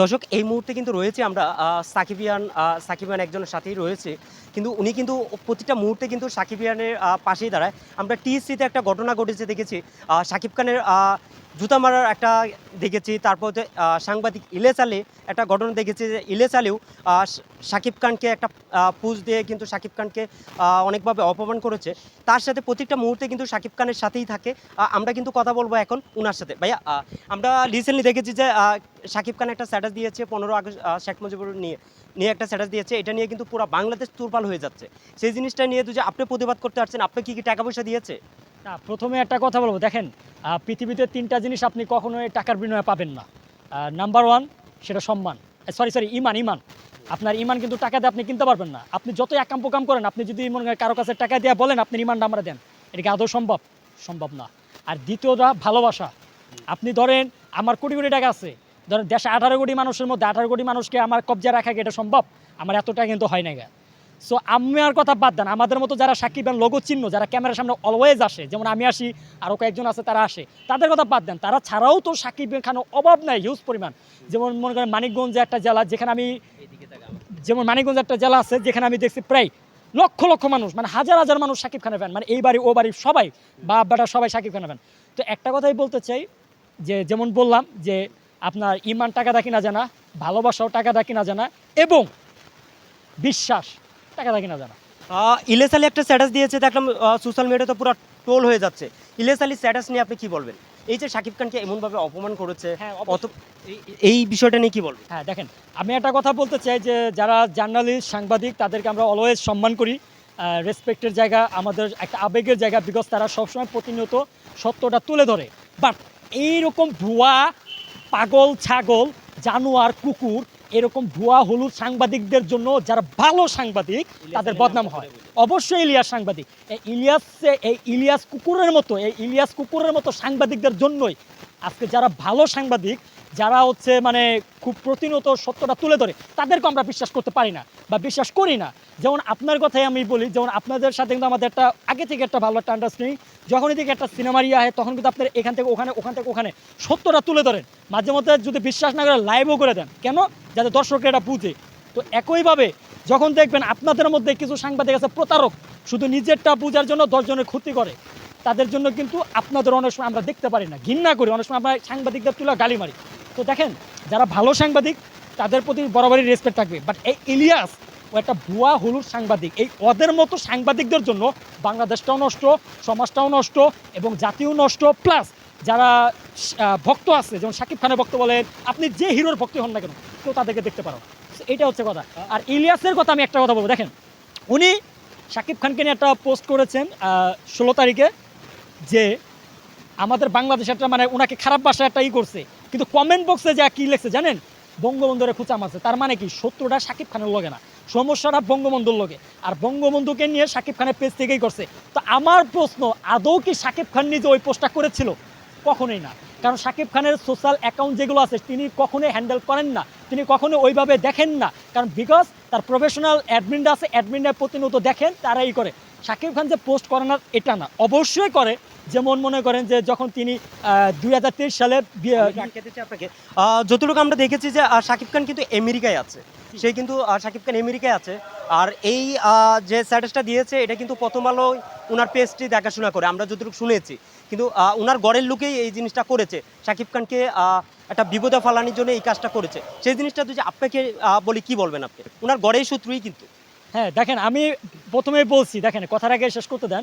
দর্শক এই মুহূর্তে কিন্তু রয়েছে আমরা। সাকিবিয়ান সাকিবিয়ান একজনের সাথেই রয়েছে। কিন্তু উনি কিন্তু প্রতিটা মুহূর্তে কিন্তু সাকিবিয়ানের খানের পাশেই দাঁড়ায়। আমরা টিএসসিতে একটা ঘটনা ঘটেছে দেখেছি। সাকিব খানের জুতা মারার একটা দেখেছি, তারপর সাংবাদিক ইলেস আলী একটা ঘটনা দেখেছি যে ইলেস আলীও সাকিব খানকে একটা পুজ দিয়ে কিন্তু সাকিব খানকে অনেকভাবে অপমান করেছে। তার সাথে প্রত্যেকটা মুহূর্তে কিন্তু সাকিব খানের সাথেই থাকে। আমরা কিন্তু কথা বলব এখন উনার সাথে। ভাইয়া আমরা রিসেন্টলি দেখেছি যে সাকিব খান একটা স্ট্যাটাস দিয়েছে পনেরো আগস্ট শেখ মুজিবুর নিয়ে। নিয়ে একটা স্ট্যাটাস দিয়েছে, এটা নিয়ে কিন্তু পুরো বাংলাদেশ তুরপাল হয়ে যাচ্ছে। সেই জিনিসটা নিয়ে যে আপনি প্রতিবাদ করতে পারছেন আপনি কি কি টাকা পয়সা দিয়েছে? না, প্রথমে একটা কথা বলব, দেখেন পৃথিবীতে তিনটা জিনিস আপনি কখনোই টাকার বিনিময়ে পাবেন না। নাম্বার ওয়ান সেটা সম্মান। সরি সরি ইমান ইমান। আপনার ইমান কিন্তু টাকা দিয়ে আপনি কিনতে পারবেন না। আপনি যত একাম পোকাম করেন, আপনি যদি মনে কারও কাছে টাকা দিয়ে বলেন, আপনি ইমানটা আমরা দেন। এটা কি আদৌ সম্ভব? সম্ভব না। আর দ্বিতীয়টা, ভালোবাসা। আপনি ধরেন, আমার কোটি কোটি টাকা আছে ধরেন দেশে আঠারো কোটি মানুষের মধ্যে আঠারো কোটি মানুষকে আমার কবজা রাখা এটা সম্ভব? আমার এতটা কিন্তু হয় না গা। সো আমার কথা বাদ দেন, আমাদের মতো যারা সাকিব লোগো চিহ্ন যারা ক্যামেরার সামনে অলওয়েজ আসে, যেমন আমি আসি আরও কয়েকজন আছে তারা আসে, তাদের কথা বাদ দেন, তারা ছাড়াও তো সাকিব খান অভাব নাই হিউজ পরিমাণ। যেমন মনে করেন মানিকগঞ্জ একটা জেলা যেখানে আমি, যেমন মানিকগঞ্জ একটা জেলা আছে যেখানে আমি দেখছি প্রায় লক্ষ লক্ষ মানুষ মানে হাজার হাজার মানুষ সাকিব খানের ফ্যান মানে এই বাড়ি ও বাড়ি সবাই বা বেটা সবাই সাকিব খানের ফ্যান তো একটা কথাই বলতে চাই, যে যেমন বললাম যে আপনার ইমান টাকা দা কিনা জানা ভালোবাসাও টাকা দা কিনা জানা এবং বিশ্বাস টাকা দা কিনা জানা। ইলেস আলী একটা স্ট্যাটাস দিয়েছে দেখলাম সোশ্যাল মিডিয়াতে পুরো টোল হয়ে যাচ্ছে। ইলেস আলী স্ট্যাটাস নিয়ে আপনি কি বলবেন? এই যে সাকিব খানকে এমনভাবে অপমান করেছে হ্যাঁ, এই বিষয়টা নিয়ে কি বলবেন? হ্যাঁ দেখেন আমি একটা কথা বলতে চাই যে যারা জার্নালিস্ট সাংবাদিক তাদেরকে আমরা অলওয়েজ সম্মান করি। রেসপেক্টের জায়গা আমাদের একটা আবেগের জায়গা বিকজ তারা সবসময় প্রতিনিয়ত সত্যটা তুলে ধরে। বাট এইরকম ভুয়া পাগল ছাগল জানোয়ার কুকুর এরকম ভুয়া হলুদ সাংবাদিকদের জন্য যারা ভালো সাংবাদিক তাদের বদনাম হয়। অবশ্যই ইলিয়াস সাংবাদিক। এই ইলিয়াস এই ইলিয়াস কুকুরের মতো এই ইলিয়াস কুকুরের মতো সাংবাদিকদের জন্যই আজকে যারা ভালো সাংবাদিক যারা হচ্ছে মানে খুব প্রতিনিয়ত সত্যটা তুলে ধরে তাদেরকে আমরা বিশ্বাস করতে পারি না বা বিশ্বাস করি না। যেমন আপনার কথাই আমি বলি, যেমন আপনাদের সাথে কিন্তু আমাদের একটা, আগে থেকে একটা ভালো একটা আন্ডারস্ট্যান্ডিং যখনই থেকে একটা সিনেমা ইয়ে হয় তখন কিন্তু আপনার এখান থেকে ওখানে, ওখান থেকে ওখানে সত্যটা তুলে ধরেন। মাঝে মধ্যে যদি বিশ্বাস না করে লাইভও করে দেন। কেন? যাতে দর্শকরা এটা বুঝে। তো একইভাবে যখন দেখবেন আপনাদের মধ্যে কিছু সাংবাদিক আছে, প্রতারক, শুধু নিজেরটা বোঝার জন্য দশজনের ক্ষতি করে, তাদের জন্য কিন্তু আপনাদের অনেক সময় আমরা দেখতে পারি না, ঘৃণা করি। অনেক সময় আমরা সাংবাদিকদের তুলে গালি মারি। তো দেখেন, যারা ভালো সাংবাদিক, তাদের প্রতি বরাবরই রেসপেক্ট থাকবে। বাট এই ইলিয়াস, ও একটা ভুয়া হলুদ সাংবাদিক। এই ওদের মতো সাংবাদিকদের জন্য বাংলাদেশটাও নষ্ট, সমাজটাও নষ্ট এবং জাতিও নষ্ট। প্লাস যারা ভক্ত আছে, যেমন শাকিব খানের ভক্ত বলেন, আপনি যে হিরোর ভক্তি হন না কেন, তো তাদেরকে দেখতে পারো। এটা হচ্ছে কথা। আর ইলিয়াসের কথা আমি একটা কথা বলব। দেখেন, উনি শাকিব খানকে নিয়ে একটা পোস্ট করেছেন ষোলো তারিখে, যে আমাদের বাংলাদেশ একটা মানে ওনাকে খারাপ ভাষায় একটা ই করছে। কিন্তু কমেন্ট বক্সে যা কি লিখছে জানেন? বঙ্গবন্ধুরে খুচা মারছে। তার মানে কি? শত্রুটা শাকিব খানের লগে না। সমস্যাটা বঙ্গবন্ধুর লগে। আর বঙ্গবন্ধুকে নিয়ে শাকিব খানের পেজ থেকেই করছে। তো আমার প্রশ্ন, আদৌ কি শাকিব খান নিজে ওই পোস্টটা করেছিল? কখনোই না। কারণ শাকিব খানের সোশ্যাল অ্যাকাউন্ট যেগুলো আছে, তিনি কখনোই হ্যান্ডেল করেন না। তিনি কখনো ওইভাবে দেখেন না। কারণ বিকজ তার প্রফেশনাল অ্যাডমিনরা আছে অ্যাডমিনরা প্রতিনিয়ত দেখেন, তারাই করে। শাকিব খান যে পোস্ট করে না এটা না। অবশ্যই করে। যেমন মনে করেন যে যখন তিনি দুই হাজার তেইশ সালে আপনাকে। যতটুকু আমরা দেখেছি যে শাকিব খান কিন্তু আমেরিকায় আছে। সে কিন্তু শাকিব খান আমেরিকায় আছে। আর এই যে স্ট্যাটাসটা দিয়েছে এটা কিন্তু প্রথম আলো ওনার পেজটি দেখাশোনা করে আমরা যতটুকু শুনেছি। কিন্তু ওনার গড়ের লোকেই এই জিনিসটা করেছে। শাকিব খানকে আহ, একটা বিপদে ফালানোর জন্য এই কাজটা করেছে। সেই জিনিসটা যদি আপনাকে আহ, বলি কি বলবেন আপনি? ওনার গড়েই শত্রুই কিন্তু। হ্যাঁ দেখেন আমি প্রথমেই বলছি দেখেন কথার আগে শেষ করতে দেন।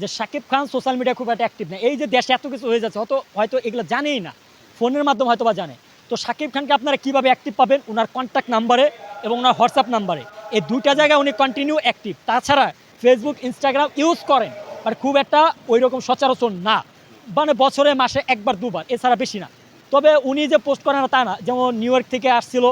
যে শাকিব খান সোশ্যাল মিডিয়া খুব একটা অ্যাক্টিভ না। এই যে দেশে এত কিছু হয়ে যাচ্ছে, হয়তো হয়তো এগুলো জানেই না। ফোনের মাধ্যমে হয়তো বা জানে। তো শাকিব খানকে আপনারা কীভাবে অ্যাক্টিভ পাবেন? ওনার কন্ট্যাক্ট নাম্বারে এবং ওনার হোয়াটসঅ্যাপ নাম্বারে এই দুইটা জায়গায় উনি কন্টিনিউ অ্যাক্টিভ তাছাড়া ফেসবুক ইনস্টাগ্রাম ইউজ করেন। বাট খুব একটা ওই রকম সচরাচর না। মানে বছরে, মাসে একবার, দুবার, এছাড়া বেশি না। তবে উনি যে পোস্ট করেন তা না। যেমন নিউ থেকে আসছিল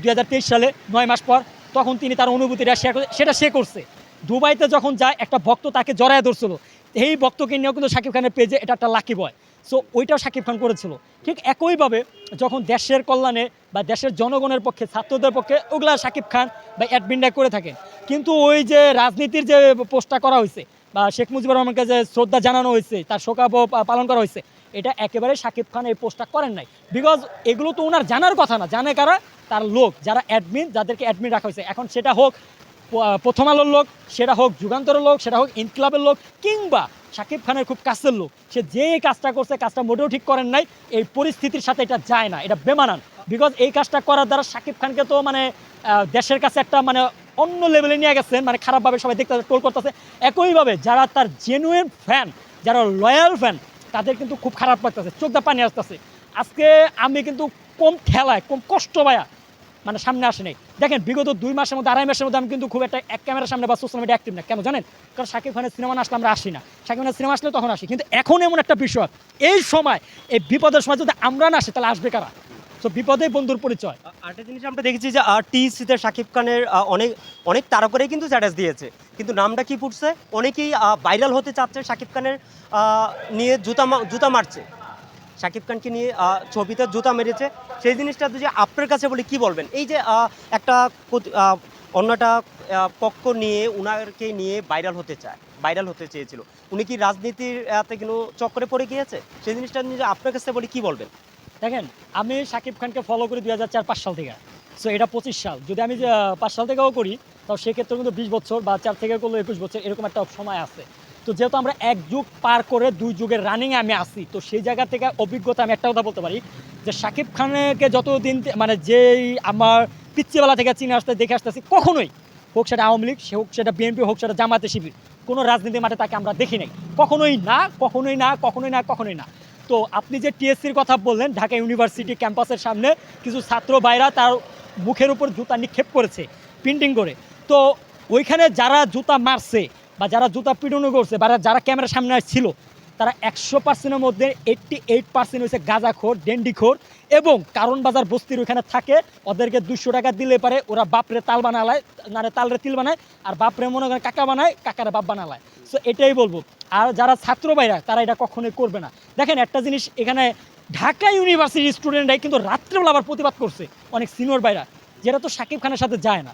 দু হাজার তেইশ সালে, নয় মাস পর, তখন তিনি তার অনুভূতিটা শেয়ার সেটা সে করছে। দুবাইতে যখন যায়, একটা ভক্ত তাকে জড়ায় ধরছিল। এই ভক্তকে নিয়েও কিন্তু শাকিব খানের পেজে এটা একটা লাকি বয় সো ওইটাও শাকিব খান করেছিল। ঠিক একইভাবে যখন দেশের কল্যাণে বা দেশের জনগণের পক্ষে, ছাত্রদের পক্ষে ওগুলা শাকিব খান বা অ্যাডমিনরা করে থাকেন। কিন্তু ওই যে রাজনীতির যে পোস্টটা করা হয়েছে বা শেখ মুজিবুর রহমানকে যে শ্রদ্ধা জানানো হয়েছে, তার শোকাব পালন করা হয়েছে, এটা একেবারে শাকিব খান এই পোস্টটা করেন নাই। বিকজ এগুলো তো ওনার জানার কথা না। জানে কারা? তার লোক, যারা অ্যাডমিন যাদেরকে অ্যাডমিন রাখা হয়েছে। এখন সেটা হোক প্রথম আলোর লোক, সেটা হোক যুগান্তরের লোক, সেটা হোক ইনকিলাবের লোক, কিংবা শাকিব খানের খুব কাছের লোক। সে যে কাজটা করছে, কাজটা মোটেও ঠিক করেন নাই, এই পরিস্থিতির সাথে এটা যায় না, এটা বেমানান। বিকজ এই কাজটা করার দ্বারা শাকিব খানকে তো মানে দেশের কাছে একটা মানে অন্য লেভেলে নিয়ে গেছেন মানে খারাপভাবে সবাই দেখতে টোল করতেছে। একইভাবে যারা তার জেনুইন ফ্যান যারা লয়াল ফ্যান তাদের কিন্তু খুব খারাপ লাগতেছে চোখ দা পানি আসতেছে। আজকে আমি কিন্তু কম ঠেলায়, কম কষ্ট পায়া মানে সামনে আসে নাই। দেখেন, বিগত দুই মাসের মধ্যে, আড়াই মাসের মধ্যে আমি কিন্তু খুব একটা এক ক্যামেরার সামনে বা সোশ্যাল মিডিয়া অ্যাক্টিভ না। কেন জানেন? কারণ শাকিব খানের সিনেমা আসলে আমরা আসি না। শাকিব খানের সিনেমা আসলে তখন আসি। কিন্তু এখন এমন একটা বিষয়, এই সময়, এই বিপদের সময় যদি আমরা না আসি, তাহলে আসবে কারা? তো বিপদে বন্ধুর পরিচয়। আরেকটা জিনিস আমরা দেখেছি যে টিসিতে শাকিব খানের অনেক অনেক তারকরাই কিন্তু স্ট্যাটাস দিয়েছে। কিন্তু নামটা কি ফুটছে? অনেকেই ভাইরাল হতে চাচ্ছে শাকিব খানের নিয়ে জুতা জুতা মারছে। শাকিব খানকে নিয়ে ছবিতে জুতা মেরেছে। সেই জিনিসটা যদি আপনার কাছে বলি, কি বলবেন? এই যে একটা অন্যটা পক্ষ নিয়ে উনাকে নিয়ে ভাইরাল হতে চায়, ভাইরাল হতে চেয়েছিল। উনি কি রাজনীতির কোনো চক্করে পড়ে গিয়েছে? সেই জিনিসটা নিয়ে আপনার কাছে বলি, কি বলবেন? দেখেন, আমি শাকিব খানকে ফলো করি দুই হাজার চার, পাঁচ সাল থেকে। সো এটা পঁচিশ সাল। যদি আমি পাঁচ সাল থেকেও করি, তাও সেক্ষেত্রে কিন্তু বিশ বছর বা চার থেকে করলে একুশ বছর, এরকম একটা সময় আছে। তো যেহেতু আমরা এক যুগ পার করে দুই যুগের রানিংয়ে আমি আসি তো সেই জায়গা থেকে অভিজ্ঞতা আমি একটা কথা বলতে পারি যে শাকিব খানকে যতদিন মানে যেই আমার পিচ্ছিবেলা থেকে চিনে আসতে, দেখে আসতেছি কখনোই হোক সেটা আওয়ামী লীগ, সে হোক সেটা বিএনপি হোক সেটা জামাতে শিবির, কোনো রাজনীতি মাঠে তাকে আমরা দেখি নাই। কখনোই না কখনোই না কখনোই না কখনোই না। তো আপনি যে টিএসসির কথা বললেন, ঢাকা ইউনিভার্সিটি ক্যাম্পাসের সামনে কিছু ছাত্র ভাইরা তার মুখের উপর জুতা নিক্ষেপ করেছে প্রিন্টিং করে। তো ওইখানে যারা জুতা মারছে বা যারা জুতা পিটুনো করছে বা যারা ক্যামেরার সামনে ছিল তারা একশো পার্সেন্টের মধ্যে এইট্টি এইট পার্সেন্ট হচ্ছে গাঁজাখোর ডেন্ডিখোর এবং কারণ বাজার বস্তির ওইখানে থাকে। ওদেরকে দুশো টাকা দিলে পারে, ওরা বাপরে তাল বানালায় মানে তালরে তিল বানায়, আর বাপরে মনে করে কাকা বানায়, কাকারে বাপ বানালায়। সো এটাই বলব। আর যারা ছাত্র ভাইরা, তারা এটা কখনোই করবে না। দেখেন, একটা জিনিস এখানে ঢাকা ইউনিভার্সিটির স্টুডেন্টরাই কিন্তু রাত্রেবেলা আবার প্রতিবাদ করছে, অনেক সিনিয়র ভাইরা, যেটা তো সাকিব খানের সাথে যায় না।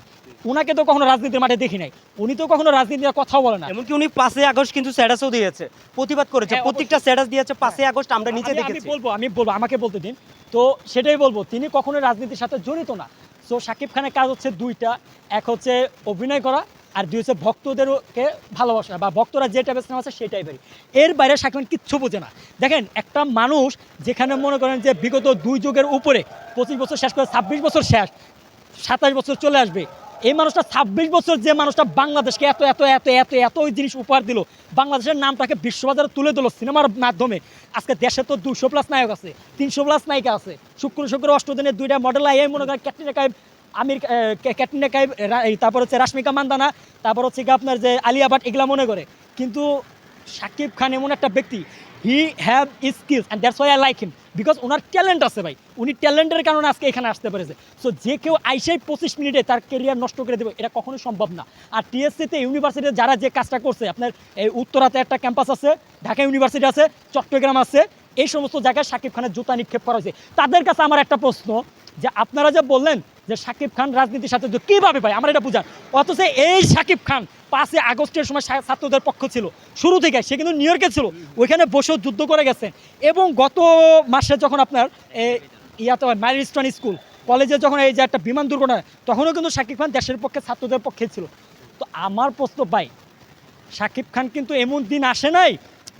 ওনাকে তো কখনো রাজনীতির মাঠে দেখি নাই। উনি তো কখনো রাজনীতির কথাও বলে না। এমনকি উনি পাঁচই আগস্ট কিন্তু স্ট্যাটাসও দিয়েছে প্রতিবাদ করেছে। হ্যাঁ, প্রত্যেকটা স্ট্যাটাস দিয়েছে পাঁচই আগস্ট আমরা নিচে দেখেছি। বলব আমি বলব আমাকে বলতে দিন। তো সেটাই বলব তিনি কখনো রাজনীতির সাথে জড়িত না। সো সাকিব খানের কাজ হচ্ছে দুইটা। এক হচ্ছে অভিনয় করা আর দুই হচ্ছে ভক্তদেরকে ভালোবাসা বা ভক্তরা যে টাইপের সিনেমা আছে সেই টাইপের এর বাইরে সাকিব খান কিচ্ছু বোঝে না। দেখেন একটা মানুষ যেখানে মনে করেন যে বিগত দুই যুগের উপরে পঁচিশ বছর শেষ করে ছাব্বিশ বছর শেষ সাতাশ বছর চলে আসবে এই মানুষটা ছাব্বিশ বছর যে মানুষটা বাংলাদেশকে এত এত এত এত এত ওই জিনিস উপহার দিল, বাংলাদেশের নামটাকে বিশ্ববাজারে তুলে দিল সিনেমার মাধ্যমে। আজকে দেশে তো দুশো প্লাস নায়ক আছে, তিনশো প্লাস নায়িকা আছে। শুক্র শুক্র অষ্টদিনের দুইটা মডেল আই মনে করেন ক্যাটরিনা কাইব আমির ক্যাটরিনা কাইব তারপর হচ্ছে রাশ্মিকা মান্দানা, তারপর হচ্ছে আপনার যে আলিয়া ভাট, এগুলা মনে করে। কিন্তু শাকিব খান এমন একটা ব্যক্তি he have skills and that's why I like him because owner talent আছে ভাই। উনি ট্যালেন্টের কারণে আজকে এখানে আসতে পেরেছে। সো যে কেউ আইসাই পঁচিশ মিনিটে তার কেরিয়ার নষ্ট করে দেবে, এটা কখনো সম্ভব না। আর টিএসসিতে ইউনিভার্সিটিতে যারা যে কাজটা করছে, আপনার এই উত্তরাতে একটা ক্যাম্পাস আছে, ঢাকা ইউনিভার্সিটি আছে, চট্টগ্রাম আছে এই সমস্ত জায়গায় শাকিব খানের জুতা নিক্ষেপ করা হয়েছে। তাদের কাছে আমার একটা প্রশ্ন, যে আপনারা যে বললেন যে শাকিব খান রাজনীতির সাথে কীভাবে ভাই? আমার এটা বুঝান অথচ এই শাকিব খান পাঁচই আগস্টের সময় ছাত্রদের পক্ষ ছিল। শুরু থেকে সে কিন্তু নিউ ইয়র্কে ছিল। ওইখানে বসেও যুদ্ধ করে গেছে। এবং গত মাসে যখন আপনার ইয়াতে ম্যারিস্টন স্কুল কলেজে যখন এই যে একটা বিমান দুর্ঘটনা তখনও কিন্তু শাকিব খান দেশের পক্ষে, ছাত্রদের পক্ষে ছিল। তো আমার প্রশ্ন ভাই শাকিব খান কিন্তু এমন দিন আসে নাই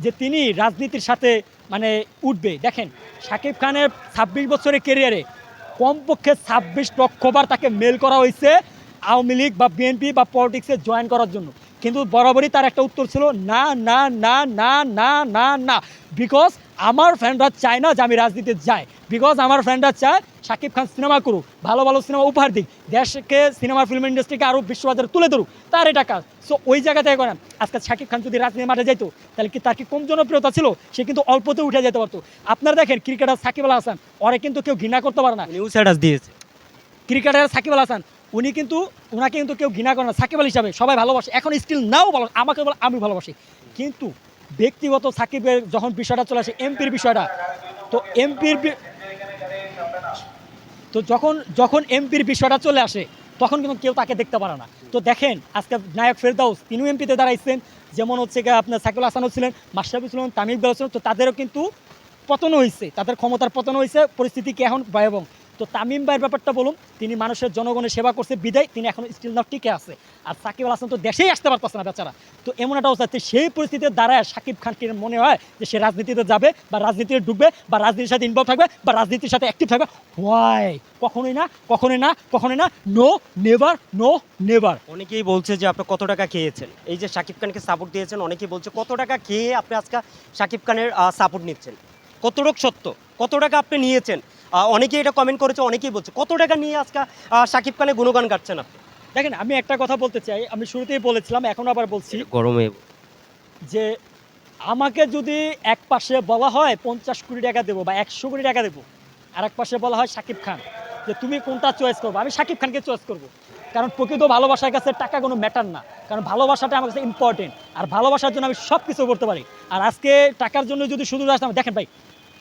যে তিনি রাজনীতির সাথে মানে উঠবে। দেখেন শাকিব খানের ছাব্বিশ বছরের কেরিয়ারে কমপক্ষে ছাব্বিশ লক্ষবার তাকে মেল করা হয়েছে আওয়ামী লীগ বা বিএনপি বা পলিটিক্সে জয়েন করার জন্য। কিন্তু বরাবরই তার একটা উত্তর ছিল না না না না না না না বিকজ আমার ফ্রেন্ডরা চায় না যে আমি রাজনীতিতে যাই। বিকজ আমার ফ্রেন্ডরা চায় শাকিব খান সিনেমা করুক ভালো ভালো সিনেমা উপহার দিক দেশকে সিনেমা ফিল্ম ইন্ডাস্ট্রিকে আরও বিশ্ববাজারে তুলে ধরুক। তার এটা কাজ। সো ওই জায়গা থেকে করেন। আজকে শাকিব খান যদি রাজনীতি মাঠে যাইতো তাহলে কি তার কি কম জনপ্রিয়তা ছিল? সে কিন্তু অল্পতে উঠে যেতে পারতো। আপনারা দেখেন ক্রিকেটার সাকিব আল হাসান ওরে কিন্তু কেউ ঘৃণা করতে পারে না। নিউ স্ট্যাটাস দিয়েছে। ক্রিকেটার সাকিব আল হাসান উনি কিন্তু ওনাকে কিন্তু কেউ ঘৃণা করে না। সাকিব আল হিসাবে সবাই ভালোবাসে। এখন স্টিল নাও ভালো আমাকে বলে, আমি ভালোবাসি। কিন্তু ব্যক্তিগত সাকিবের যখন বিষয়টা চলে আসে এমপির বিষয়টা, তো এমপির তো যখন যখন এমপির বিষয়টা চলে আসে, তখন কিন্তু কেউ তাকে দেখতে পারে না। তো দেখেন, আজকে নায়ক ফেরদাউস, তিনিও এমপিতে দাঁড়াইছেন। যেমন হচ্ছে আপনার সাকিব আল হাসানও ছিলেন মাস্টারবি ছিলেন, তামিম বেল ছিলেন, তো তাদেরও কিন্তু পতন হয়েছে তাদের ক্ষমতার পতন হয়েছে পরিস্থিতি কি এখন ভয়াবহ। তো তামিম ভাইয়ের ব্যাপারটা বলুন, তিনি মানুষের জনগণের সেবা করছে, বিদায়, তিনি এখন স্টিল নাও টিকে আছে। আর সাকিব আল হাসান তো দেশেই আসতে পারতেছে না, বেচারা। তো এমন একটা অবস্থা সেই পরিস্থিতিতে দাঁড়ায় সাকিব খানকে মনে হয় যে সে রাজনীতিতে যাবে, বা রাজনীতিতে ঢুকবে, বা রাজনীতির সাথে ইনভলভ থাকবে, বা রাজনীতির সাথে অ্যাক্টিভ থাকবে। হোয়াই কখনোই না কখনোই না কখনোই না নো নেভার নো নেভার অনেকেই বলছে যে আপনি কত টাকা খেয়েছেন? এই যে শাকিব খানকে সাপোর্ট দিয়েছেন, অনেকেই বলছে কত টাকা খেয়ে আপনি আজকে শাকিব খানের সাপোর্ট নিচ্ছেন? কতটুক সত্য? কত টাকা আপনি নিয়েছেন? অনেকেই এটা কমেন্ট করেছে অনেকেই বলছে কত টাকা নিয়ে আজকে আহ, শাকিব খানের গুণগান গাচ্ছেন আপনি? দেখেন আমি একটা কথা বলতে চাই আমি শুরুতেই বলেছিলাম এখন আবার বলছি গরমে যে আমাকে যদি এক পাশে বলা হয় পঞ্চাশ কোটি টাকা দেবো বা একশো কোটি টাকা দেবো আর এক পাশে বলা হয় শাকিব খান যে তুমি কোনটা চয়েস করব? আমি শাকিব খানকে চয়েস করব। কারণ প্রকৃত ভালোবাসার কাছে টাকা কোনো ম্যাটার না। কারণ ভালোবাসাটা আমার কাছে ইম্পর্টেন্ট আর ভালোবাসার জন্য আমি সব কিছু করতে পারি। আর আজকে টাকার জন্য যদি শুধু আসতাম দেখেন ভাই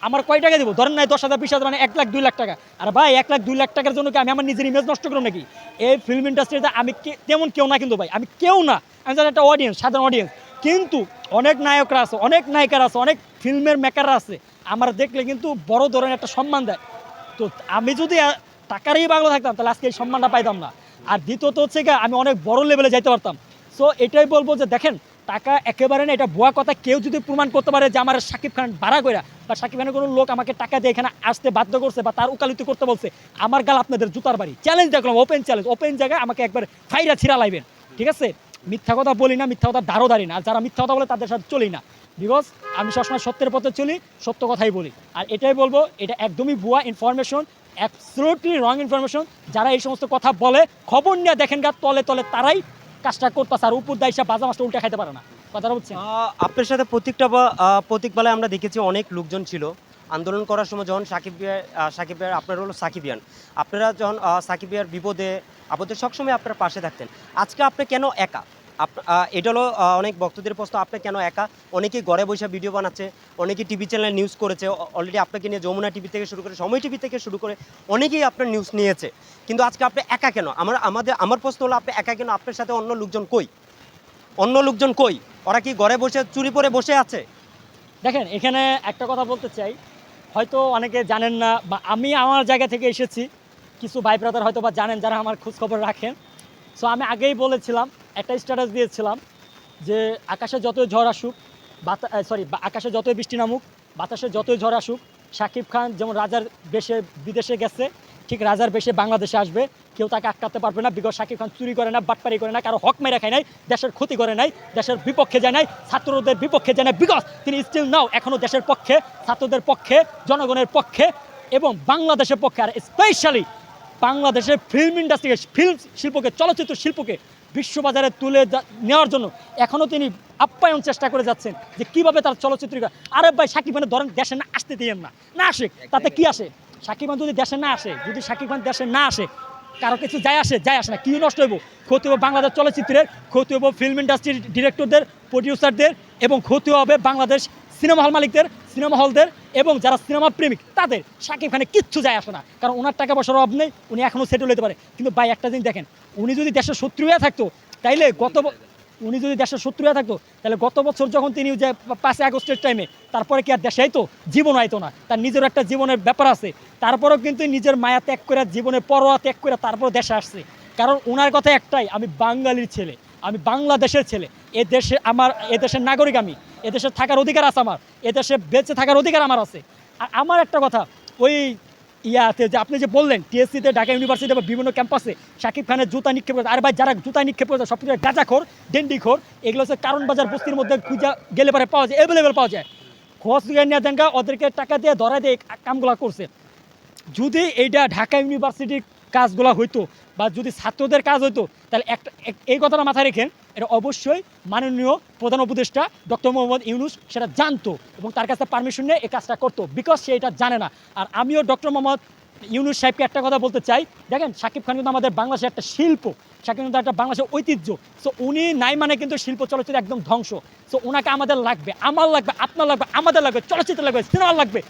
আমার কয় টাকা দেবো? ধরেন নাই দশ হাজার, বিশ হাজার মানে এক লাখ, দুই লাখ টাকা। আর ভাই, এক লাখ, দুই লাখ টাকার জন্য কি আমি আমার নিজের ইমেজ নষ্ট করব নাকি? এই ফিল্ম ইন্ডাস্ট্রিতে আমি তেমন কেউ না কিন্তু ভাই, আমি কেউ না। আমি জানি একটা অডিয়েন্স সাধারণ অডিয়েন্স কিন্তু অনেক নায়করা আছে, অনেক নায়িকারা আছে, অনেক ফিল্মের মেকাররা আছে। আমার দেখলে কিন্তু বড় ধরনের একটা সম্মান দেয়। তো আমি যদি টাকারই বাংলা থাকতাম, তাহলে আজকে এই সম্মানটা পাইতাম না। আর দ্বিতীয়ত হচ্ছে কি আমি অনেক বড় লেভেলে যাইতে পারতাম। সো এটাই বলব যে দেখেন টাকা একেবারে না, এটা ভুয়া কথা। কেউ যদি প্রমাণ করতে পারে যে আমার সাকিব খান ভাড়া কইরা, বা সাকিব খানের কোনো লোক আমাকে টাকা দিয়ে এখানে আসতে বাধ্য করছে বা তার উকালতি করতে বলছে, আমার গাল আপনাদের জুতার বাড়ি। চ্যালেঞ্জ দেখলাম ওপেন চ্যালেঞ্জ ওপেন জায়গায় আমাকে একবার ফাইরা ছিঁড়া লাইবেন। ঠিক আছে? মিথ্যা কথা বলি না, মিথ্যা কথা দাঁড়ো দাঁড়ি না। আর যারা মিথ্যা কথা বলে তাদের সাথে চলি না। বিকজ আমি সবসময় সত্যের পথে চলি, সত্য কথাই বলি। আর এটাই বলব, এটা একদমই ভুয়া ইনফরমেশন অ্যাবসলুটলি রং ইনফরমেশন যারা এই সমস্ত কথা বলে, খবর নিয়ে দেখেন গা, তলে তলে তারাই কাজটা করতেছে আর উপর দায়সা বাজা মাছটা উল্টে খাইতে পারে না। কথাটা বুঝছেন? আপনার সাথে প্রত্যেকটা বা- বেলায় প্রতীকবেলায় আমরা দেখেছি অনেক লোকজন ছিল। আন্দোলন করার সময় যখন সাকিব সাকিব আপনার হলো সাকিব সাকিবিয়ান আপনারা যখন সাকিব বিয়ার বিপদে আপদে সবসময় আপনার পাশে থাকতেন। আজকে আপনি কেন একা? এটা হলো অনেক ভক্তদের প্রশ্ন, আপনি কেন একা? অনেকেই ঘরে বসে ভিডিও বানাচ্ছে, অনেকেই টিভি চ্যানেলে নিউজ করেছে অলরেডি আপনাকে নিয়ে যমুনা টিভি থেকে শুরু করে, সময় টিভি থেকে শুরু করে, অনেকেই আপনার নিউজ নিয়েছে। কিন্তু আজকে আপনি একা কেন? আমার, আমাদের, আমার প্রশ্ন হলো, আপনি একা কেন? আপনার সাথে অন্য লোকজন কই? অন্য লোকজন কই? ওরা কি ঘরে বসে, চুরি পরে বসে আছে? দেখেন, এখানে একটা কথা বলতে চাই। হয়তো অনেকে জানেন না, বা আমি আমার জায়গা থেকে এসেছি। কিছু ভাই ব্রাদার হয়তো বা জানেন, যারা আমার খোঁজখবর রাখেন। সো আমি আগেই বলেছিলাম একটা স্ট্যাটাস দিয়েছিলাম যে আকাশে যতই ঝড় আসুক, বাতা সরি আকাশে যতই বৃষ্টি নামুক, বাতাসে যতই ঝড় আসুক, শাকিব খান যেমন রাজার বেশে বিদেশে গেছে, ঠিক রাজার বেশে বাংলাদেশে আসবে, কেউ তাকে আটকাতে পারবে না বিকজ শাকিব খান চুরি করে না, বাটপারি করে না, কারও হক মেরে খায় নাই, দেশের ক্ষতি করে নাই, দেশের বিপক্ষে যায় নাই, ছাত্রদের বিপক্ষে যায় নাই বিকজ তিনি স্টিল নাও এখনও দেশের পক্ষে, ছাত্রদের পক্ষে, জনগণের পক্ষে এবং বাংলাদেশের পক্ষে, আর স্পেশালি বাংলাদেশের ফিল্ম ইন্ডাস্ট্রিকে ফিল্ম শিল্পকে, চলচ্চিত্র শিল্পকে বিশ্ববাজারে তুলে নেওয়ার জন্য এখনও তিনি আপ্যায়ন চেষ্টা করে যাচ্ছেন যে কীভাবে তার চলচ্চিত্র আরে ভাই, সাকিব খানের ধরেন দেশে না আসতে দিয়েন না। না আসে, তাতে কি আসে? সাকিব খান যদি দেশে না আসে, যদি সাকিব খান দেশে না আসে, কারও কিছু যায় আসে যায় আসে না, কি নষ্ট হইব? ক্ষতি হবে বাংলাদেশ চলচ্চিত্রের, ক্ষতি হবে ফিল্ম ইন্ডাস্ট্রির ডিরেক্টরদের প্রডিউসারদের এবং ক্ষতি হবে বাংলাদেশ সিনেমা হল মালিকদের সিনেমা হলদের এবং যারা সিনেমা প্রেমিক, তাদের সাকিব খানে কিচ্ছু যায় আসে না। কারণ ওনার টাকা পয়সার অভাব নেই, উনি এখনও সেটেল হতে পারে। কিন্তু ভাই, একটা জিনিস দেখেন, উনি যদি দেশের শত্রু হয়ে থাকতো, তাইলে গত উনি যদি দেশের শত্রু হয়ে থাকতো তাহলে গত বছর যখন তিনি যে পাঁচই আগস্টের টাইমে তারপরে কি আর দেশে আইতো? জীবন আইতো না। তার নিজের একটা জীবনের ব্যাপার আছে। তারপরেও কিন্তু নিজের মায়া ত্যাগ করে, জীবনের পরোয়া ত্যাগ করে তারপর দেশে আসছে। কারণ ওনার কথা একটাই, আমি বাঙালির ছেলে, আমি বাংলাদেশের ছেলে। এ দেশে আমার এদেশের নাগরিক আমি এদেশে থাকার অধিকার আছে আমার এদেশে দেশে বেঁচে থাকার অধিকার আমার আছে। আর আমার একটা কথা, ওই ইয়াতে যে আপনি যে বললেন, টিএসসিতে, ঢাকা ইউনিভার্সিটি বা বিভিন্ন ক্যাম্পাসে শাকিব খানের জুতা নিক্ষেপ করেছে। আর ভাই, যারা জুতা নিক্ষেপ করেছে, সব কিছু গাঁজাখোর, ডেন্ডিখোর, এগুলো হচ্ছে কারণ বাজার বস্তির মধ্যে খুঁজা গেলে পরে পাওয়া যায় অ্যাভেলেবেল পাওয়া যায়। খোঁজ নিয়ে দেনগা ওদেরকে টাকা দিয়ে ধরা দিয়ে কামগুলো করছে। যদি এইটা ঢাকা ইউনিভার্সিটির কাজগুলো হইতো বা যদি ছাত্রদের কাজ হইতো, তাহলে একটা, এক- এই কথাটা মাথায় রেখেন এটা অবশ্যই মাননীয় প্রধান উপদেষ্টা ডক্টর মোহাম্মদ ইউনুস সেটা জানতো এবং তার কাছে পারমিশন নিয়ে এই কাজটা করতো বিকজ সে এটা জানে না। আর আমিও ডক্টর মোহাম্মদ ইউনুস সাহেবকে একটা কথা বলতে চাই। দেখেন শাকিব খান কিন্তু আমাদের বাংলাদেশের একটা শিল্প। শাকিব কিন্তু একটা বাংলাদেশের ঐতিহ্য। সো উনি নাই মানে কিন্তু শিল্প চলচ্চিত্র একদম ধ্বংস। সো ওনাকে আমাদের লাগবে, আমার লাগবে, আপনার লাগবে, আমাদের লাগবে, চলচ্চিত্র লাগবে, সিনেমা লাগবে।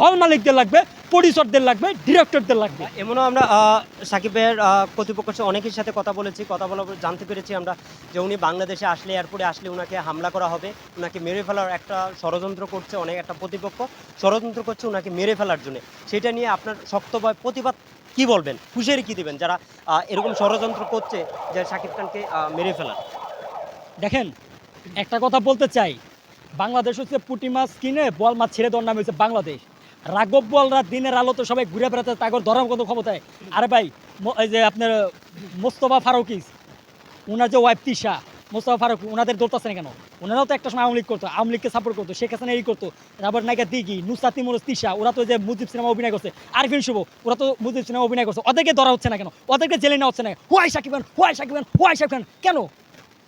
হল মালিকদের লাগবে প্রডিউসারদের লাগবে ডিরেক্টরদের লাগবে। এমনও আমরা আহ, সাকিব ভাইয়ের আহ, কর্তৃপক্ষের অনেকের সাথে কথা বলেছি কথা বলা জানতে পেরেছি আমরা যে উনি বাংলাদেশে আসলে এয়ারপোর্টে আসলে ওনাকে হামলা করা হবে ওনাকে মেরে ফেলার একটা ষড়যন্ত্র করছে অনেক একটা প্রতিপক্ষ ষড়যন্ত্র করছে ওনাকে মেরে ফেলার জন্য। সেটা নিয়ে আপনার শক্তভাবে প্রতিবাদ কি বলবেন? হুঁশিয়ারি কি দেবেন যারা এরকম ষড়যন্ত্র করছে যে সাকিব খানকে মেরে ফেলার? দেখেন একটা কথা বলতে চাই। বাংলাদেশ হচ্ছে পুটি মাছ কিনে বল মাছ ছেড়ে দেওয়ার নাম হচ্ছে বাংলাদেশ। রাঘব বলরা দিনের আলোতে সবাই ঘুরে বেড়াতে, তাগর ধরার কত ক্ষমতায়। আরে ভাই এই যে আপনার মোস্তফা ফারুকিস ওনার যে ওয়াইফ তিশা, মোস্তফা ফারুক ওনাদের দৌড়তেছে না কেন? ওনারাও তো একটা সময় আওয়ামী লীগ করতো, আওয়ামী লীগকে সাপোর্ট করতো, শেখ হাসিনা এই করতো, তারপর নায়িকা দিঘি নুসাতি মোরস তিশা, ওরা তো যে মুজিব সিনেমা অভিনয় করছে, আরফিন শুভ, ওরা তো মুজিব সিনেমা অভিনয় করছে, ওদেরকে ধরা হচ্ছে না কেন? ওদেরকে জেলে নেওয়া হচ্ছে না why Shakib Khan why Shakib Khan why Shakib কেন?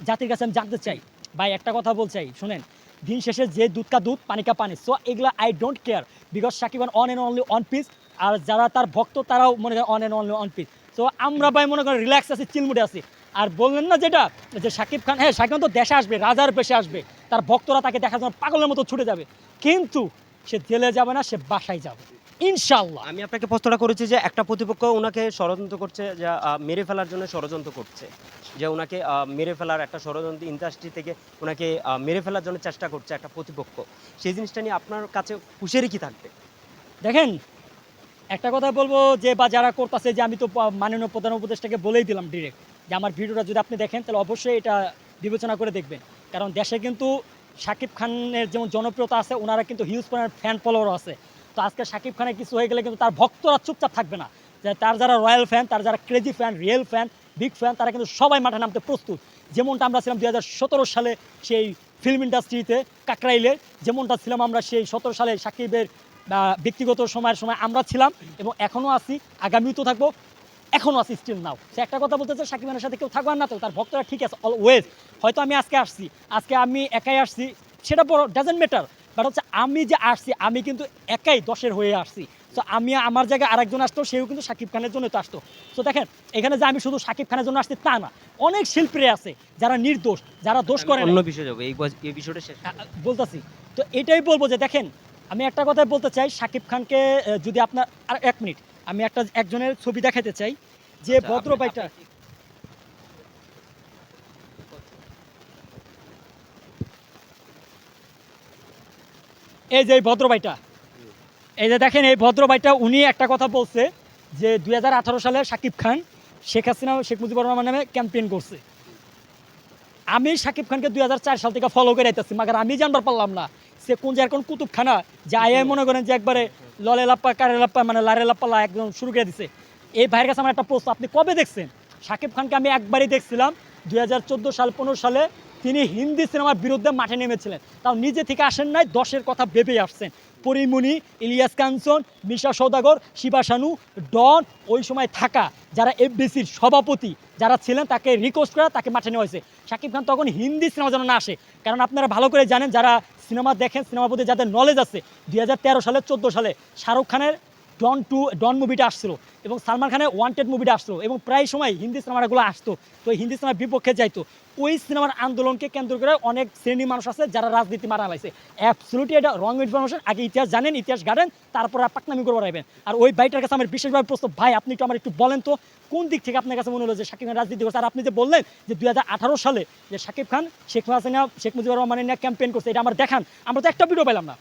জাতির কাছে আমি জানতে চাই। ভাই, একটা কথা বলচাই শুনেন, দিন শেষে যে দুধ কা দুধ, পানি কা পানি সো এগুলা I don't care because Shakib one and only one piece আর যারা তার ভক্ত, তারাও মনে করেন one and only one piece so আমরা ভাই মনে করেন রিল্যাক্স আছি চিলমুডে আছি। আর বললেন না যেটা, যে সাকিব খান হ্যাঁ সাকিব তো দেশে আসবে, রাজার বেশে আসবে। তার ভক্তরা তাকে দেখার জন্য পাগলের মতো ছুটে যাবে। কিন্তু সে জেলে যাবে না, সে বাসায় যাবে। ইনশাল্লাহ আমি আপনাকে প্রশ্নটা করেছি যে একটা প্রতিপক্ষ ওনাকে ষড়যন্ত্র করছে যে মেরে ফেলার জন্য ষড়যন্ত্র করছে। যে ওনাকে মেরে ফেলার একটা ষড়যন্ত্র ইন্ডাস্ট্রি থেকে ওনাকে মেরে ফেলার জন্য চেষ্টা করছে একটা প্রতিপক্ষ। সেই জিনিসটা নিয়ে আপনার কাছে হুঁশিয়ারি কি থাকবে? দেখেন একটা কথা বলব যে বা যারা করতেছে যে আমি তো মাননীয় প্রধান উপদেষ্টাকে বলেই দিলাম ডিরেক্ট যে আমার ভিডিওটা যদি আপনি দেখেন তাহলে অবশ্যই এটা বিবেচনা করে দেখবেন। কারণ দেশে কিন্তু শাকিব খানের যেমন জনপ্রিয়তা আছে ওনারা কিন্তু হিউজ পরিমাণ ফ্যান ফলোয়ার আছে। তো আজকে সাকিব খানের কিছু হয়ে গেলে কিন্তু তার ভক্তরা চুপচাপ থাকবে না। যে তার যারা রয়্যাল ফ্যান, তার যারা crazy fan, real fan, big fan, তারা কিন্তু সবাই মাঠে নামতে প্রস্তুত। যেমনটা আমরা ছিলাম দু হাজার সতেরো সালে সেই ফিল্ম ইন্ডাস্ট্রিতে কাকরাইলে, যেমনটা ছিলাম আমরা সেই সতেরো সালে সাকিবের ব্যক্তিগত সময়ের সময় আমরা ছিলাম এবং এখনও আছি আগামীও তো থাকব, এখনও আছি স্টিল নাও সে একটা কথা বলতে চাই, সাকিব খানের সাথে কেউ থাকবে না তো, তার ভক্তরা ঠিক আছে অলওয়েজ হয়তো আমি আজকে আসছি, আজকে আমি একাই আসছি, সেটা বড় ডাজেন্ট ম্যাটার আমি যে আসছি আমি কিন্তু একাই দশের হয়ে আসছি। তো আমি আমার জায়গায় আরেকজন আসতো সেও কিন্তু সাকিব খানের জন্য তো আসতো। তো দেখেন এখানে যে আমি শুধু সাকিব খানের জন্য আসছি তা না অনেক শিল্পীরা আছে যারা নির্দোষ যারা দোষ করে অন্য বিষয় যাব এই বিষয়টা শেষ বলতেছি। তো এটাই বলব যে দেখেন আমি একটা কথাই বলতে চাই সাকিব খানকে যদি আপনার আর এক মিনিট আমি একটা একজনের ছবি দেখাতে চাই যে আচ্ছা, ভদ্র ভাইটা এই যে এই ভদ্র ভাইটা এই যে দেখেন এই ভদ্র ভাইটা উনি একটা কথা বলছে যে দুই সালে সাকিব খান শেখ হাসিনা শেখ মুজিবুর রহমান নামে ক্যাম্পেইন করছে। আমি সাকিব খানকে দুই সাল থেকে ফলো করে আইতেছি, মাগার আমি জানবার পারলাম না সে কোন যে কোন কুতুবখানা যে আয় মনে করেন যে একবারে ললে লাপ্পা, কারে লাপ্পা মানে লারে লাপ্পালা একদম শুরু করে দিছে। এই ভাইয়ের কাছে আমার একটা প্রশ্ন, আপনি কবে দেখছেন? সাকিব খানকে আমি একবারই দেখছিলাম দুই হাজার চোদ্দ সাল, পনেরো সালে তিনি হিন্দি সিনেমার বিরুদ্ধে মাঠে নেমেছিলেন। তাও নিজে থেকে আসেন নাই, দশের কথা ভেবেই আসছেন। পরিমণি, ইলিয়াস কাঞ্চন, মিশা সৌদাগর শিবা শানু ডন, ওই সময় থাকা যারা এফবিসির সভাপতি যারা ছিলেন, তাকে রিকোয়েস্ট করা তাকে মাঠে নেওয়া হয়েছে। শাকিব খান তখন হিন্দি সিনেমা যেন না আসে। কারণ আপনারা ভালো করে জানেন, যারা সিনেমা দেখেন সিনেমার প্রতি যাদের নলেজ আছে, দুই সালে, চোদ্দ সালে শাহরুখ খানের ডন টু, ডন মুভিটা আসছিল এবং সালমান খানের ওয়ান্টেড মুভিটা আসছিল এবং প্রায় সময় হিন্দি সিনেমাগুলো আসতো। তো হিন্দি সিনেমার বিপক্ষে যাইতো। ওই সিনেমার আন্দোলনকে কেন্দ্র করে অনেক শ্রেণি মানুষ আছে যারা রাজনীতি মারা লাইছে। অ্যাবসলিউটলি এটা রং ইনফরমেশন আগে ইতিহাস জানেন, ইতিহাস গাড়েন, তারপর পাকনামি করে রাখবেন আর ওই বাইটার কাছে আমার বিশেষভাবে প্রশ্ন, ভাই, আপনি একটু আমার একটু বলেন তো, কোন দিক থেকে আপনার কাছে মনে হলো যে শাকিব খান রাজনীতি করছে? আর আপনি যে বললেন যে দু হাজার আঠারো সালে যে শাকিব খান, শেখ হাসিনা, শেখ মুজিবুর রহমানের নিয়ে ক্যাম্পেইন করছে, এটা আমার দেখান। আমরা তো একটা ভিডিও পেলাম না।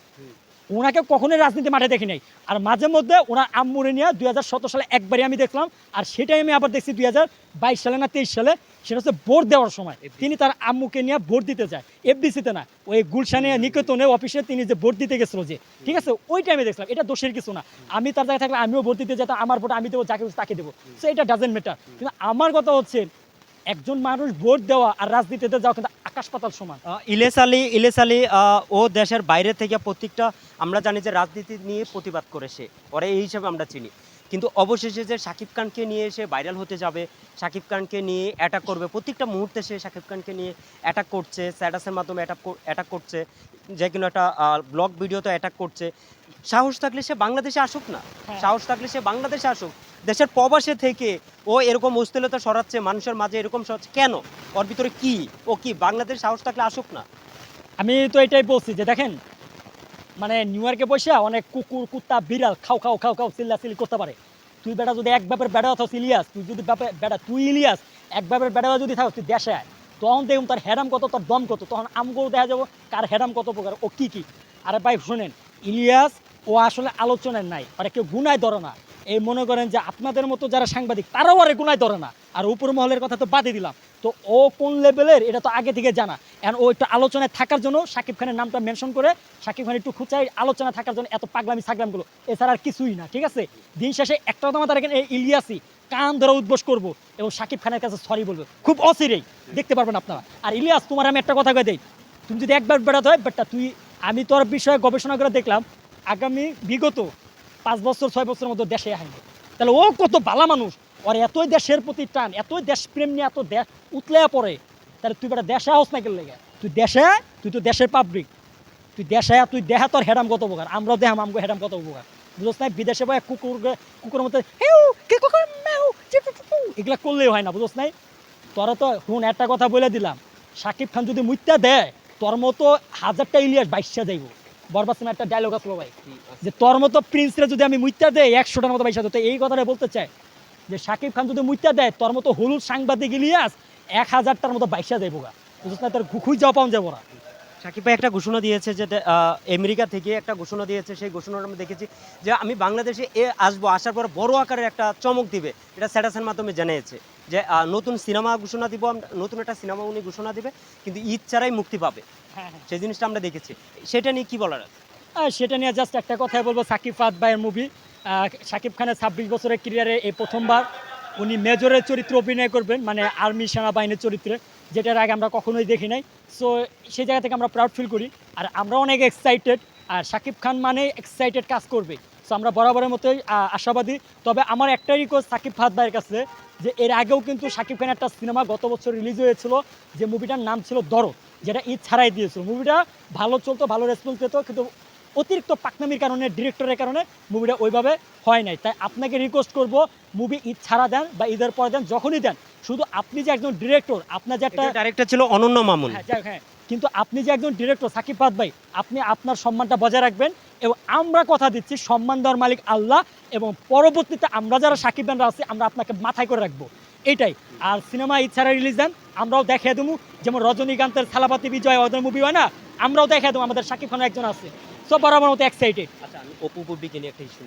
ওনাকে কখনোই রাজনীতি মাঠে দেখি নাই। আর মাঝে মধ্যে ওনার আম্মুরে নিয়ে দুই হাজার সতেরো সালে একবারই আমি দেখলাম আর সেটাই আমি আবার দেখছি দুই হাজার বাইশ সালে না তেইশ সালে সেটা হচ্ছে ভোট দেওয়ার সময়। তিনি তার আম্মুকে নিয়ে ভোট দিতে যায় এফবিসিতে না। ওই গুলশানে নিকেতনে অফিসে তিনি যে ভোট দিতে গেছিল যে ঠিক আছে? ওই টাইমে দেখলাম এটা দোষের কিছু না। আমি তার জায়গায় থাকলে আমিও ভোট দিতে যেতাম আমার ভোট আমি দেবো যাকে তাকে দেবো। সো এটা ডাজেন্ট ম্যাটার কিন্তু আমার কথা হচ্ছে একজন মানুষ ভোট দেওয়া আর রাজনীতিতে যাওয়া কিন্তু আকাশ পাতাল সমান। ইলেস আলী ইলেস আলী ও দেশের বাইরে থেকে প্রত্যেকটা, আমরা জানি যে রাজনীতি নিয়ে প্রতিবাদ করে সে ওরা এই হিসাবে আমরা চিনি। কিন্তু অবশেষে যে শাকিব খানকে নিয়ে এসে ভাইরাল হতে যাবে শাকিব খানকে নিয়ে অ্যাটাক করবে, প্রত্যেকটা মুহূর্তে সে শাকিব খানকে নিয়ে অ্যাটাক করছে স্ট্যাটাসের মাধ্যমে অ্যাটাক অ্যাটাক করছে, যে কোনো একটা ব্লগ ভিডিওতে অ্যাটাক করছে। সাহস থাকলে সে বাংলাদেশে আসুক না। হ্যাঁ। সাহস থাকলে সে বাংলাদেশে আসুক। দেশের প্রবাসে থেকে ও এরকম অস্থিরতা সরাচ্ছে মানুষের মাঝে এরকম সরাচ্ছে কেন? ওর ভিতরে কি? ও কি বাংলাদেশ সাহস থাকলে আসুক না? আমি তো এটাই বলছি যে দেখেন মানে নিউ ইয়র্কে বসে অনেক কুকুর কুত্তা বিড়াল খাও খাও খাও খাও চিল্লা চিল্লি করতে পারে। তুই বেটা যদি এক বাপের বেড়া থাকস ইলিয়াস তুই যদি বাপে বেটা তুই ইলিয়াস এক বাপের বেড়া যদি থাকস তুই দেশে আয়। তখন দেখুন তার হেডাম কত তার দম কত তখন আমগো দেখা যাব কার হেডাম কত প্রকার ও কি কি। আরে ভাই শোনেন ইলিয়াস ও আসলে আলোচনায় নাই, আর কেউ গুনায় ধরে না। এই মনে করেন যে আপনাদের মতো যারা সাংবাদিক, তারাও আরে গুনায় ধরে না। আর উপর মহলের কথা তো বাদই দিলাম। তো ও কোন লেভেলের, এটা তো আগে থেকে জানা। এখন ও একটু আলোচনায় থাকার জন্য সাকিব খানের নামটা মেনশন করে সাকিব খান একটু খুচাই আলোচনা থাকার জন্য এত পাগলামি, সাগলামগুলো, এছাড়া আর কিছুই না, ঠিক আছে? দিন শেষে একটা কথা মাথা রাখেন, এই ইলিয়াসি কান ধরে উদ্বোস করব এবং সাকিব খানের কাছে সরি বলব। খুব অচিরেই, দেখতে পারবেন আপনারা। আর ইলিয়াস, তোমার আমি একটা কথা কয়ে দেই, তুমি যদি একবার বেড়াতে হয় বাটটা তুই, আমি তোর বিষয়ে গবেষণা করে দেখলাম আগামী বিগত পাঁচ বছর, ছয় বছরের মধ্যে দেশে আইনি তাহলে ও কত ভালো মানুষ, ওর এতই দেশের প্রতি টান, এতই দেশপ্রেম নিয়ে এত দেশ উতলে পড়ে, তাহলে তুই বেটা দেশে হাউস না গেলে তুই দেশে, তুই তো দেশের পাবলিক তুই দেশে তুই দেখা তোর হেডাম কত উপকার? আমরাও দেখাম আমগো হেডাম কত উপকার? বুঝছ না বিদেশে বয় কুকুর কুকুরের মতো এগুলা করলেই হয় না বুঝছ নাই? তোরা তো হুন, একটা কথা বলে দিলাম। সাকিব খান যদি মুইত্যা দেয়, তোর মতো হাজারটা ইলিয়াস বাইশা যাইব। বরবাদ একটা ডায়লগ আসলো ভাই। যে তোর মতো প্রিন্সরে যদি আমি মুইত্যা দেয় একশোটার মতো বাইশা তো এই কথাটা বলতে চাই যে সাকিব খান যদি মুইত্যা দেয়, তোর মতো হলুদ সাংবাদিক ইলিয়াস এক হাজারটার মতো বাইশা যাইব গা। বুঝছ না, তোর খুঁই যাওয়া পাওয়া যাব না। সাকিব ভাই একটা ঘোষণা দিয়েছে যে আমেরিকা থেকে একটা ঘোষণা দিয়েছে। সেই ঘোষণাটা আমি দেখেছি যে, আমি বাংলাদেশে এ আসব, আসার পর বড় আকারের একটা চমক দিবে। এটা স্ট্যাটাসের মাধ্যমে জানিয়েছে। যে নতুন সিনেমা ঘোষণা দিব নতুন একটা সিনেমা উনি ঘোষণা দিবে কিন্তু ঈদ ছাড়াই মুক্তি পাবে। হ্যাঁ হ্যাঁ। সেই জিনিসটা আমরা দেখেছি। সেটা নিয়ে কি বলার আছে? সেটা নিয়ে জাস্ট একটা কথাই বলব সাকিব ফাদ ভাইয়ের মুভি সাকিব খানের ছাব্বিশ বছরের ক্যারিয়ারে এই প্রথমবার উনি মেজরের চরিত্রে অভিনয় করবেন মানে আর্মি সেনাবাহিনীর চরিত্রে যেটার আগে আমরা কখনোই দেখি নাই। সো সেই জায়গা থেকে আমরা প্রাউড ফিল করি। আর আমরা অনেক এক্সাইটেড আর সাকিব খান মানে এক্সাইটেড কাজ করবে। সো আমরা বরাবরের মতোই আশাবাদী। তবে আমার একটাই রিকোয়েস্ট সাকিব ফাদ ভাইয়ের কাছে যে এর আগেও কিন্তু সাকিব খানের একটা সিনেমা গত বছর রিলিজ হয়েছিল যে মুভিটার নাম ছিল দরদ যেটা ঈদ ছাড়াই দিয়েছিল। মুভিটা ভালো চলতো ভালো রেসপন্স পেতো কিন্তু অতিরিক্ত পাকনামির কারণে ডিরেক্টরের কারণে মুভিটা ওইভাবে হয় নাই। তাই আপনাকে রিকোয়েস্ট করব মুভি ঈদ ছাড়া দেন বা ঈদের পরে দেন যখনই দেন। শুধু আপনি যে একজন ডিরেক্টর আপনার যে একটা ডাইরেক্টর ছিল অনন্য মামুন। হ্যাঁ হ্যাঁ। কিন্তু আপনি যে একজন ডিরেক্টর সাকিব ফাদ ভাই আপনি আপনার সম্মানটা বজায় রাখবেন। এবং আমরা কথা দিচ্ছি সম্মান দেওয়ার মালিক আল্লাহ এবং পরবর্তীতে আমরা যারা সাকিব ব্যানরা আছি, আমরা আপনাকে মাথায় করে রাখব। এটাই। আর সিনেমা ইচ্ছারা রিলিজ দেন, আমরাও দেখিয়ে দেবো। যেমন রজনীকান্তের থালাপাতি বিজয় ওদের মুভি হয় না, আমরাও দেখিয়ে দেবো আমাদের সাকিব খানের একজন আছে। সব বরাবর মতো এক্সাইটেড আচ্ছা আমি অপু নিয়ে একটা ইস্যু।